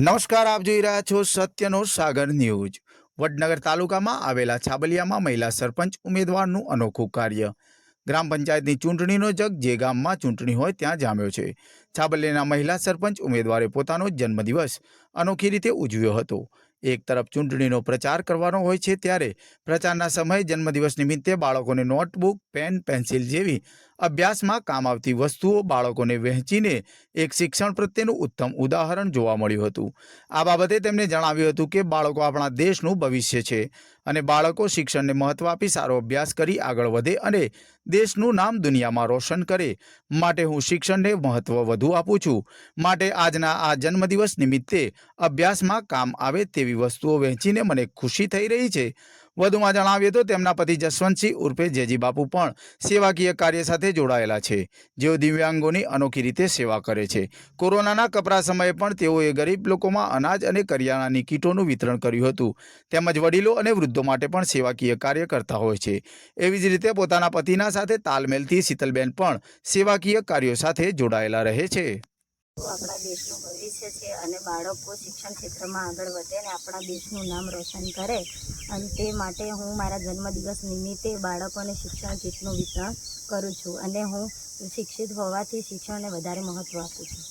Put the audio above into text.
નમસ્કાર, આપ જોઈ રહ્યા છો સત્યનો સાગર ન્યૂઝ. વડનગર તાલુકામાં આવેલા છાબલિયામાં મહિલા સરપંચ ઉમેદવારનું અનોખું કાર્ય. ગ્રામ પંચાયતની ચૂંટણીનો જગ જે ગામમાં ચૂંટણી હોય ત્યાં જામ્યો છે. છાબલિયાના મહિલા સરપંચ ઉમેદવારે પોતાનો જન્મદિવસ અનોખી રીતે ઉજવ્યો હતો. એક તરફ ચૂંટણીનો પ્રચાર કરવાનો હોય છે ત્યારે પ્રચારના સમયે જન્મદિવસ નિમિત્તે બાળકોને નોટબુક, પેન, પેન્સિલ જેવી અભ્યાસમાં કામ આવતી વસ્તુઓ બાળકોને વહેંચીને એક શિક્ષણ પ્રત્યેનું ઉત્તમ ઉદાહરણ જોવા મળ્યું હતું. આ બાબતે તેમણે જણાવ્યું હતું કે બાળકો આપણા દેશનું ભવિષ્ય છે અને બાળકો શિક્ષણને મહત્વ આપી સારો અભ્યાસ કરી આગળ વધે અને દેશનું નામ દુનિયામાં રોશન કરે. માટે હું શિક્ષણને મહત્વ વધુ આપું છું. માટે આજના આ જન્મદિવસ નિમિત્તે અભ્યાસમાં કામ આવે તેવી વસ્તુઓ વહેંચીને મને ખુશી થઈ રહી છે. વધુમાં જણાવીએ તો તેમના પતિ જસવંતસિંહ ઉર્ફે જેજી બાપુ પણ સેવાકીય કાર્ય સાથે જોડાયેલા છે. જેઓ દિવ્યાંગોની અનોખી રીતે સેવા કરે છે. કોરોનાના કપરા સમયે પણ તેઓએ ગરીબ લોકોમાં અનાજ અને કરિયાણાની કીટોનું વિતરણ કર્યું હતું. તેમજ વડીલો અને વૃદ્ધો માટે પણ સેવાકીય કાર્ય કરતા હોય છે. એવી જ રીતે પોતાના પતિના સાથે તાલમેલથી શીતલબેન પણ સેવાકીય કાર્યો સાથે જોડાયેલા રહે છે. આપણા દેશનું ભવિષ્ય છે અને બાળકો શિક્ષણ ક્ષેત્રમાં આગળ વધે અને આપણા દેશનું નામ રોશન કરે. અને તે માટે હું મારા જન્મદિવસ નિમિત્તે બાળકોને શિક્ષણ કીટનું વિતરણ કરું છું અને હું શિક્ષિત હોવાથી શિક્ષણને વધારે મહત્ત્વ આપું છું.